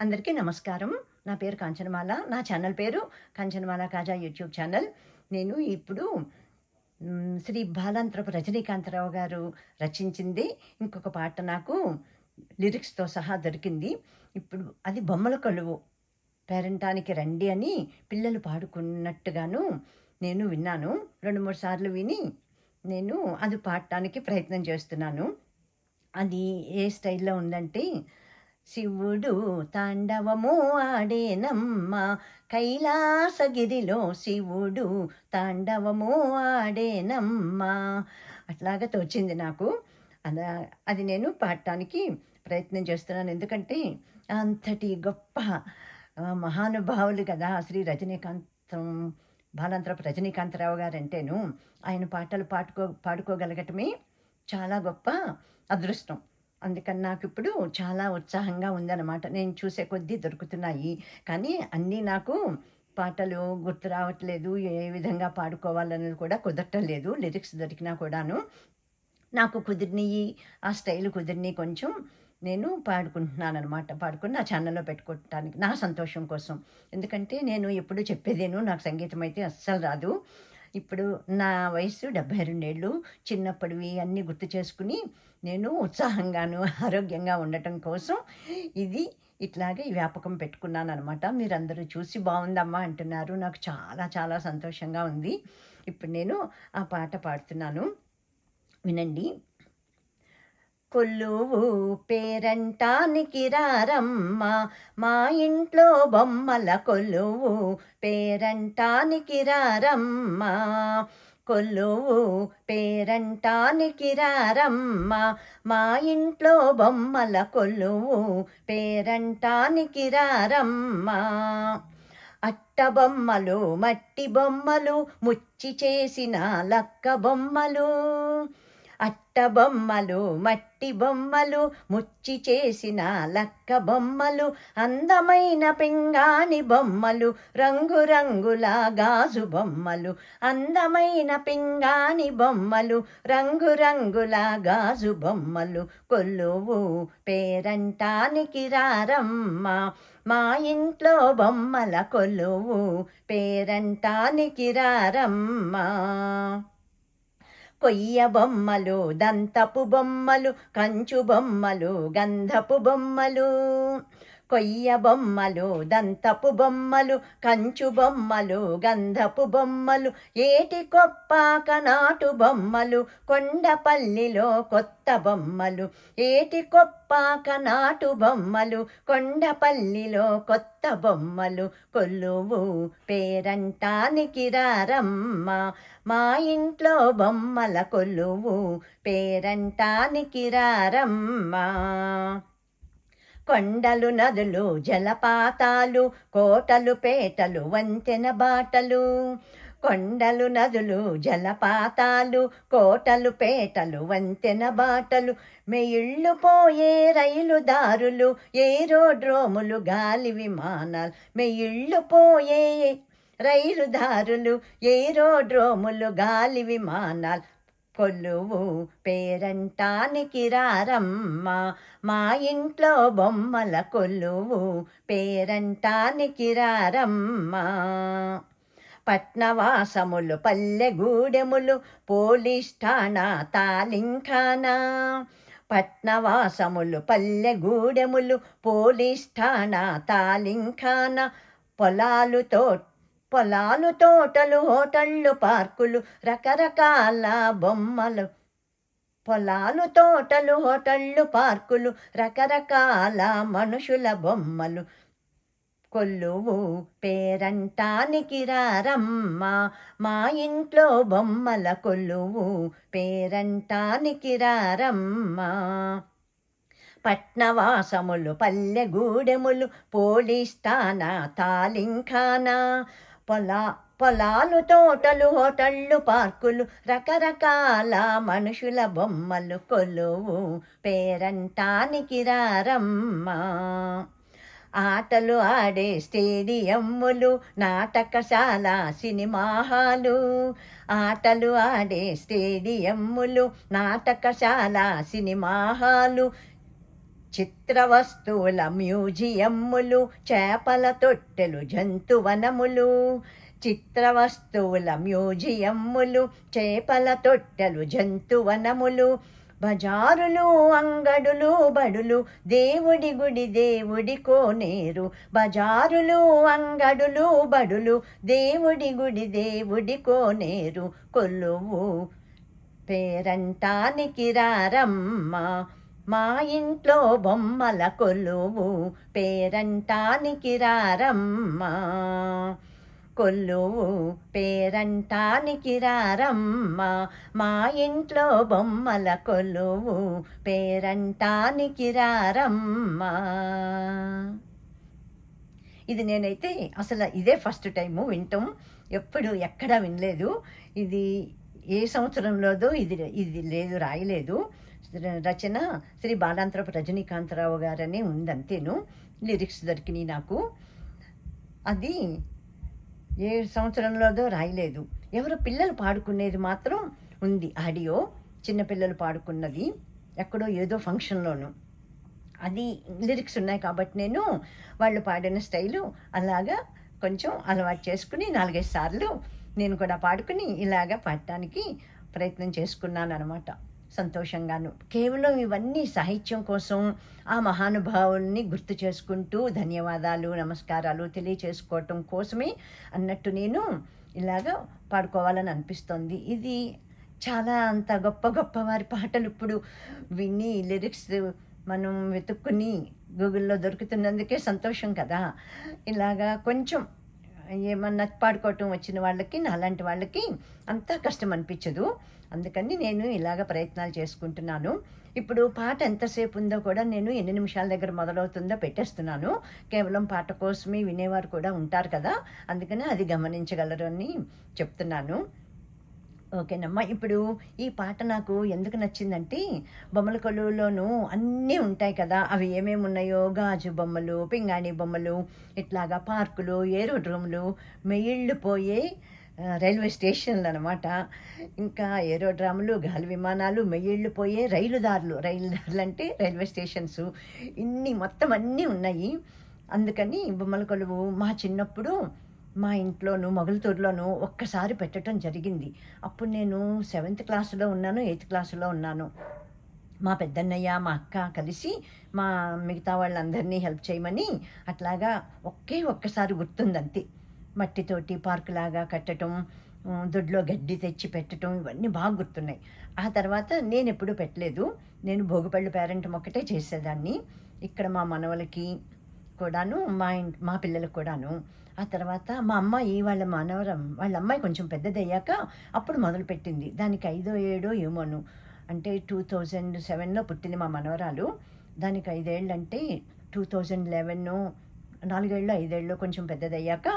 అందరికీ నమస్కారం. నా పేరు కాంచనమాల. నా ఛానల్ పేరు కాంచనమాల కాజా యూట్యూబ్ ఛానల్. నేను ఇప్పుడు శ్రీ బాలాంతరపు రజనీకాంతరావు గారు రచించింది. ఇంకొక పాట నాకు లిరిక్స్తో సహా దొరికింది. ఇప్పుడు అది బొమ్మల కొలువు. పేరంటానికి రండి అని పిల్లలు పాడుకున్నట్టుగాను నేను విన్నాను. రెండు మూడు సార్లు విని నేను అది పాడటానికి ప్రయత్నం చేస్తున్నాను. అది ఏ స్టైల్లో ఉందంటే శివుడు తాండవము ఆడేనమ్మ. కైలాసగిరిలో శివుడు తాండవము ఆడేనమ్మ. అట్లాగా తోచింది నాకు. అలా అది నేను పాడటానికి ప్రయత్నం చేస్తున్నాను. ఎందుకంటే అంతటి గొప్ప మహానుభావులు కదా శ్రీ రజనీకాంతం బాలంతరపు రజనీకాంతరావు గారంటేను. ఆయన పాటలు పాడుకో పాడుకోగలగటమే చాలా గొప్ప అదృష్టం. అందుకని నాకు ఇప్పుడు చాలా ఉత్సాహంగా ఉందన్నమాట. నేను చూసే కొద్దీ దొరుకుతున్నాయి. కానీ అన్నీ నాకు పాటలు గుర్తు రావట్లేదు. ఏ విధంగా పాడుకోవాలన్నది కూడా కుదరటం లేదు. లిరిక్స్ దొరికినా కూడాను. నాకు కుదిరినవి ఆ స్టైల్ కుదిరిని కొంచెం నేను పాడుకుంటున్నాను అనమాట పాడుకుని నా ఛానల్లో పెట్టుకోవటానికి నా సంతోషం కోసం. ఎందుకంటే నేను ఎప్పుడు చెప్పేదేను నాకు సంగీతం అయితే అస్సలు రాదు. ఇప్పుడు నా వయసు డెబ్బై రెండేళ్ళు. చిన్నప్పటివి అన్నీ గుర్తు చేసుకుని నేను ఉత్సాహంగాను ఆరోగ్యంగా ఉండటం కోసం ఇది ఇట్లాగే ఈ వ్యాపకం పెట్టుకున్నాను అనమాట మీరందరూ చూసి బాగుందమ్మా అంటున్నారు. నాకు చాలా చాలా సంతోషంగా ఉంది. ఇప్పుడు నేను ఆ పాట పాడుతున్నాను. వినండి. కొల్లువు పేరంటానికి రారమ్మ మా ఇంట్లో బొమ్మల కొల్లువు పేరంటానికి రారమ్మ. కొల్లువు పేరంటానికి రారమ్మ మా ఇంట్లో బొమ్మల కొల్లువు పేరంటానికి రారమ్మ. అట్ట బొమ్మలు మట్టి బొమ్మలు ముచ్చి చేసిన లక్క బొమ్మలు. అట్ట బొమ్మలు మట్టి బొమ్మలు ముచ్చి చేసిన లక్క బొమ్మలు అందమైన పింగాణి బొమ్మలు రంగురంగుల గాజు బొమ్మలు అందమైన పింగాణి బొమ్మలు రంగురంగుల గాజు బొమ్మలు. కొల్లువు పేరంటానికి రారమ్మ మా ఇంట్లో బొమ్మల కొలువు పేరంటానికి రారమ్మ. కొయ్య బొమ్మలు దంతపు బొమ్మలు కంచు బొమ్మలు గంధపు బొమ్మలు. కొయ్య బొమ్మలు దంతపు బొమ్మలు కంచు బొమ్మలు గంధపు బొమ్మలు ఏటి కొప్పాక నాటు బొమ్మలు కొండపల్లిలో కొత్త బొమ్మలు ఏటి కొప్పాక నాటు బొమ్మలు కొండపల్లిలో కొత్త బొమ్మలు కొల్లువు పేరంటానికి రారమ్మ మా ఇంట్లో బొమ్మల కొలువు పేరంటానికి రారమ్మ కొండలు నదులు జలపాతాలు కోటలు పేటలు వంతెన బాటలు. కొండలు నదులు జలపాతాలు కోటలు పేటలు వంతెన బాటలు. మెయిళ్ళు పోయే రైలు దారులు ఏరోడ్రోములు గాలి విమానాలు. మెయిళ్ళు పోయే రైలు దారులు ఏరోడ్రోములు గాలి విమానాలు. కొలువు పేరంటానికి రారమ్మ మా ఇంట్లో బొమ్మల కొలువు పేరంటానికి రారమ్మ పట్నవాసములు పల్లెగూడెములు పోలీస్ ఠాణా తాలింఖానా. పట్నవాసములు పల్లెగూడెములు పోలీస్ ఠాణా తాలింఖానా పొలాలుతో పొలాలు తోటలు హోటళ్ళు పార్కులు రకరకాల బొమ్మలు. పొలాలు తోటలు హోటళ్ళు పార్కులు రకరకాల మనుషుల బొమ్మలు. కొల్లువు పేరంటానికి రారమ్మ మా ఇంట్లో బొమ్మల కొల్లువు పేరంటానికి రారమ్మ. పట్నవాసములు పల్లెగూడెములు పోలీస్తానా తాలింఖానా పొలా పొలాలు తోటలు హోటళ్ళు పార్కులు రకరకాల మనుషుల బొమ్మలు కొలువు. పేరంటానికి రారమ్మ. ఆటలు ఆడే స్టేడియమ్ములు నాటకశాల సినిమా హాలు. ఆటలు ఆడే స్టేడియమ్ములు నాటకశాల సినిమా హాలు. చిత్ర వస్తువుల మ్యూజియమ్ములు చేపల తొట్టెలు జంతువనములు. చిత్ర వస్తువుల మ్యూజియమ్ములు చేపల తొట్టెలు జంతువనములు. బజారులు అంగడులు బడులు దేవుడి గుడి దేవుడి కోనేరు. బజారులు అంగడులు బడులు దేవుడి గుడి దేవుడి కోనేరు. కొలువు పేరంటానికి రారమ్మ. మా ఇంట్లో బొమ్మల కొలువు పేరంటానికి రారమ్మ కొల్లువు పేరంటానికి రారమ్మ మా ఇంట్లో బొమ్మల కొలువు పేరంటానికి రారమ్మ ఇది నేనైతే అసలు ఇదే ఫస్ట్ టైము వింటాం. ఎప్పుడు ఎక్కడా వినలేదు. ఇది ఏ సంవత్సరంలోదో ఇది ఇది లేదు రాయలేదు. రచన శ్రీ బాలాంతరపు రజనీకాంతరావు గారనే ఉందంతేను లిరిక్స్ దొరికినాయి నాకు. అది ఏ సంవత్సరంలోదో రాయలేదు. ఎవరో పిల్లలు పాడుకునేది మాత్రం ఉంది ఆడియో చిన్నపిల్లలు పాడుకున్నది ఎక్కడో ఏదో ఫంక్షన్లోను. అది లిరిక్స్ ఉన్నాయి కాబట్టి నేను వాళ్ళు పాడిన స్టైలు అలాగా కొంచెం అలవాటు చేసుకుని నాలుగైదు సార్లు నేను కూడా పాడుకుని ఇలాగా పాడటానికి ప్రయత్నం చేసుకున్నాను అనమాట సంతోషంగాను. కేవలం ఇవన్నీ సాహిత్యం కోసం ఆ మహానుభావుల్ని గుర్తు చేసుకుంటూ ధన్యవాదాలు నమస్కారాలు తెలియచేసుకోవటం కోసమే అన్నట్టు నేను ఇలాగ పాడుకోవాలని అనిపిస్తోంది. ఇది చాలా అంత గొప్ప గొప్ప వారి పాటలు ఇప్పుడు విని లిరిక్స్ మనం వెతుక్కుని గూగుల్లో దొరుకుతున్నందుకే సంతోషం కదా. ఇలాగా కొంచెం ఏమన్నా పాడుకోవటం వచ్చిన వాళ్ళకి నాలాంటి వాళ్ళకి అంత కష్టం అనిపించదు. అందుకని నేను ఇలాగ ప్రయత్నాలు చేసుకుంటున్నాను. ఇప్పుడు పాట ఎంతసేపు ఉందో కూడా నేను ఎన్ని నిమిషాల దగ్గర మొదలవుతుందో పెట్టేస్తున్నాను. కేవలం పాట కోసమే వినేవారు కూడా ఉంటారు కదా. అందుకని అది గమనించగలరు అని చెప్తున్నాను. ఓకేనమ్మా ఇప్పుడు ఈ పాట నాకు ఎందుకు నచ్చిందంటే బొమ్మల కొలువులోనూ అన్నీ ఉంటాయి కదా. అవి ఏమేమి ఉన్నాయో గాజు బొమ్మలు పింగాణి బొమ్మలు ఇట్లాగా పార్కులు ఏరోడ్రోములు మెయిళ్ళు పోయే రైల్వే స్టేషన్లు అనమాట ఇంకా ఏరోడ్రాములు గాలి విమానాలు మెయిళ్ళు పోయే రైలుదారులు. రైలుదారులు అంటే రైల్వే స్టేషన్స్. ఇన్ని మొత్తం అన్నీ ఉన్నాయి. అందుకని బొమ్మల కొలువు మా చిన్నప్పుడు మా ఇంట్లోనూ మొగలతూరులోనూ ఒక్కసారి పెట్టడం జరిగింది. అప్పుడు నేను సెవెంత్ క్లాసులో ఉన్నాను ఎయిత్ క్లాసులో ఉన్నాను. మా పెద్దన్నయ్య మా అక్క కలిసి మా మిగతా వాళ్ళందరినీ హెల్ప్ చేయమని అట్లాగా ఒకే ఒక్కసారి గుర్తుందంతే. మట్టితోటి పార్కులాగా కట్టడం దొడ్లో గడ్డి తెచ్చి పెట్టడం ఇవన్నీ బాగా గుర్తున్నాయి. ఆ తర్వాత నేను ఎప్పుడూ పెట్టలేదు. నేను భోగిపళ్ళు పేరెంట్ ఒక్కటే చేసేదాన్ని. ఇక్కడ మా మనవలకి కూడాను మా ఇంటి మా పిల్లలకు కూడాను. ఆ తర్వాత మా అమ్మాయి వాళ్ళ మనవరం వాళ్ళ అమ్మాయి కొంచెం పెద్దదయ్యాక అప్పుడు మొదలుపెట్టింది దానికి ఐదో ఏడో ఏమోను. అంటే టూ థౌజండ్ సెవెన్లో పుట్టింది మా మనవరాలు. దానికి ఐదేళ్ళు అంటే టూ థౌజండ్ లెవెన్ నాలుగేళ్ళు ఐదేళ్ళు కొంచెం పెద్దదయ్యాక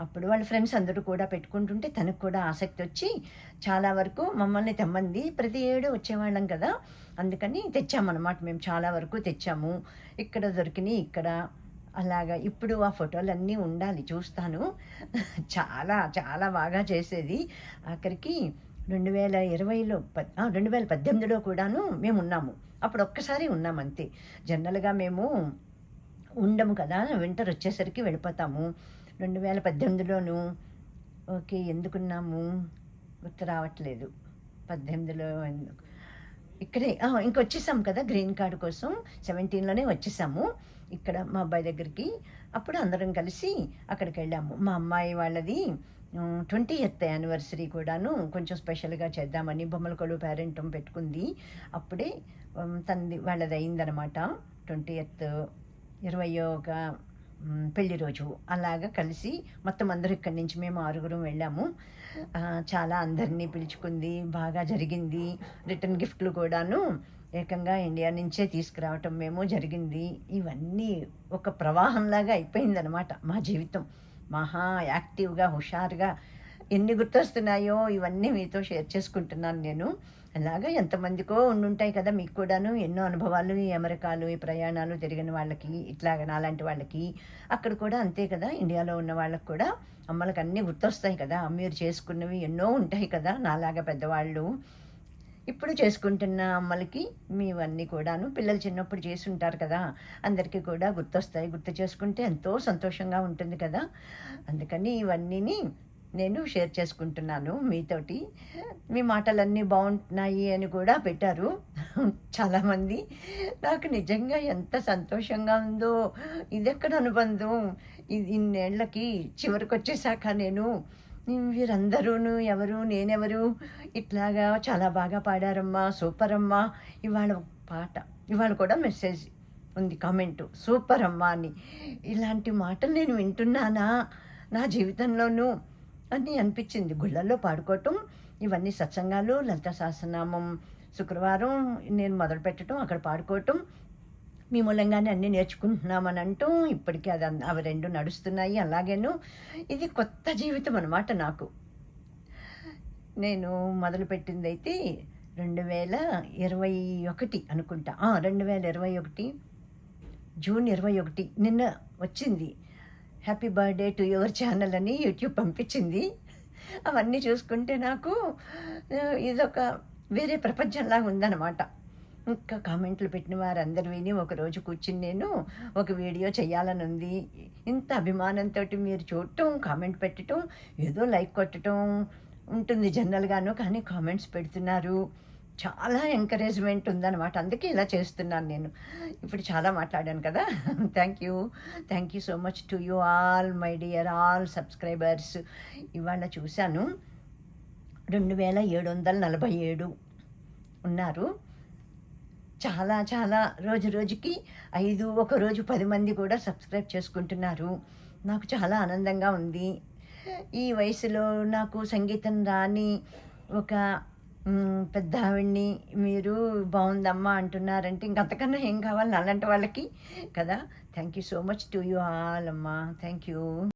అప్పుడు వాళ్ళ ఫ్రెండ్స్ అందరూ కూడా పెట్టుకుంటుంటే తనకు కూడా ఆసక్తి వచ్చి చాలా వరకు మమ్మల్ని తెమ్మంది. ప్రతి ఏడు వచ్చేవాళ్ళం కదా అందుకని తెచ్చామన్నమాట. మేము చాలా వరకు తెచ్చాము. ఇక్కడ దొరికినాయి ఇక్కడ. అలాగా ఇప్పుడు ఆ ఫోటోలన్నీ ఉండాలి చూస్తాను. చాలా చాలా బాగా చేసేది. ఆఖరికి రెండు వేల ఇరవైలో రెండు వేల పద్దెనిమిదిలో కూడాను మేము ఉన్నాము. అప్పుడు ఒక్కసారి ఉన్నాం అంతే జనరల్గా మేము ఉండము కదా వింటర్ వచ్చేసరికి వెళ్ళిపోతాము. రెండు వేల పద్దెనిమిదిలోను ఓకే ఎందుకున్నాము? గుర్తు రావట్లేదు. పద్దెనిమిదిలో ఎందుకు? ఇక్కడే ఇంకొచ్చేసాం కదా గ్రీన్ కార్డు కోసం. సెవెంటీన్లోనే వచ్చేసాము. ఇక్కడ మా అబ్బాయి దగ్గరికి. అప్పుడు అందరం కలిసి అక్కడికి వెళ్ళాము. మా అమ్మాయి వాళ్ళది ట్వంటీ ఎత్ యానివర్సరీ కూడాను కొంచెం స్పెషల్గా చేద్దామని బొమ్మల కొడు పేరెంటం పెట్టుకుంది. అప్పుడే తనది వాళ్ళది అయిందనమాట ట్వంటీ ఎత్ ఇరవై ఒక పెళ్ళి రోజు అలాగా కలిసి మొత్తం అందరూ ఇక్కడి నుంచి మేము ఆరుగురం వెళ్ళాము. చాలా అందరినీ పిలుచుకుంది బాగా జరిగింది. రిటర్న్ గిఫ్ట్లు కూడాను ఏకంగా ఇండియా నుంచే తీసుకురావటం మేము జరిగింది. ఇవన్నీ ఒక ప్రవాహంలాగా అయిపోయిందనమాట మా జీవితం. మహా యాక్టివ్గా హుషారుగా ఎన్ని గుర్తొస్తున్నాయో ఇవన్నీ మీతో షేర్ చేసుకుంటున్నాను నేను. అలాగా ఎంతమందికో ఉండుంటాయి కదా మీకు కూడాను. ఎన్నో అనుభవాలు ఈ అమెరికాలు ఈ ప్రయాణాలు తిరిగిన వాళ్ళకి ఇట్లాగ నాలాంటి వాళ్ళకి. అక్కడ కూడా అంతే కదా. ఇండియాలో ఉన్న వాళ్ళకి కూడా అమ్మలకు అన్నీ గుర్తొస్తాయి కదా. మీరు చేసుకున్నవి ఎన్నో ఉంటాయి కదా నాలాగా పెద్దవాళ్ళు. ఇప్పుడు చేసుకుంటున్న అమ్మలకి మీవన్నీ కూడాను పిల్లలు చిన్నప్పుడు చేసి ఉంటారు కదా. అందరికీ కూడా గుర్తొస్తాయి. గుర్తు చేసుకుంటే ఎంతో సంతోషంగా ఉంటుంది కదా. అందుకని ఇవన్నీని నేను షేర్ చేసుకుంటున్నాను మీతోటి. మీ మాటలన్నీ బాగుంటున్నాయి అని కూడా పెట్టారు చాలామంది. నాకు నిజంగా ఎంత సంతోషంగా ఉందో ఇదెక్కడ అనుబంధం? ఇది ఇన్నేళ్ళకి చివరికి వచ్చేసాక నేను. వీరందరూను ఎవరు నేనెవరు? ఇట్లాగా చాలా బాగా పాడారమ్మా సూపర్ అమ్మా ఇవాళ పాట. ఇవాళ కూడా మెసేజ్ ఉంది కామెంటు. సూపర్ అమ్మా అని. ఇలాంటి మాటలు నేను వింటున్నానా? నా జీవితంలోనూ. అని అనిపించింది. గుళ్ళల్లో పాడుకోవటం ఇవన్నీ సత్సంగాలు లలిత సహస్రనామం శుక్రవారం నేను మొదలు పెట్టడం అక్కడ పాడుకోవటం మీ మూలంగానే అన్నీ నేర్చుకుంటున్నామని అంటూ ఇప్పటికీ అది అవి రెండు నడుస్తున్నాయి అలాగేను. ఇది కొత్త జీవితం అనమాట నాకు. నేను మొదలుపెట్టింది అయితే రెండు వేల ఇరవై ఒకటి అనుకుంటా. రెండు వేల ఇరవై ఒకటి జూన్ ఇరవై ఒకటి నిన్న వచ్చింది. Happy birthday to your channel అని యూట్యూబ్ పంపించింది. అవన్నీ చూసుకుంటే నాకు ఇదొక వేరే ప్రపంచంలాగా ఉందన్నమాట. ఇంకా కామెంట్లు పెట్టిన వారందరూ విని ఒకరోజు కూర్చుని నేను ఒక వీడియో చేయాలని ఉంది ఇంత అభిమానంతో మీరు చూడటం కామెంట్ పెట్టడం ఏదో లైక్ కొట్టడం ఉంటుంది జనరల్గాను కానీ కామెంట్స్ పెడుతున్నారు. చాలా ఎంకరేజ్మెంట్ ఉందన్నమాట. అందుకే ఇలా చేస్తున్నాను నేను. ఇప్పుడు చాలా మాట్లాడాను కదా. Thank you thank you so much to you all my dear all subscribers ఇవాళ చూశాను. రెండు వేల ఏడు వందల నలభై ఏడు ఉన్నారు. చాలా చాలా రోజు రోజుకి ఐదు ఒక రోజు పది మంది కూడా సబ్స్క్రైబ్ చేసుకుంటున్నారు. నాకు చాలా ఆనందంగా ఉంది. ఈ వయసులో నాకు సంగీతం రాని ఒక పెద్ద ఆవిడ్ని మీరు బాగుందమ్మా అంటున్నారంటే ఇంకంతకన్నా ఏం కావాలి? అలాంటి వాళ్ళకి కదా? Thank you so much to you all అమ్మా. Thank you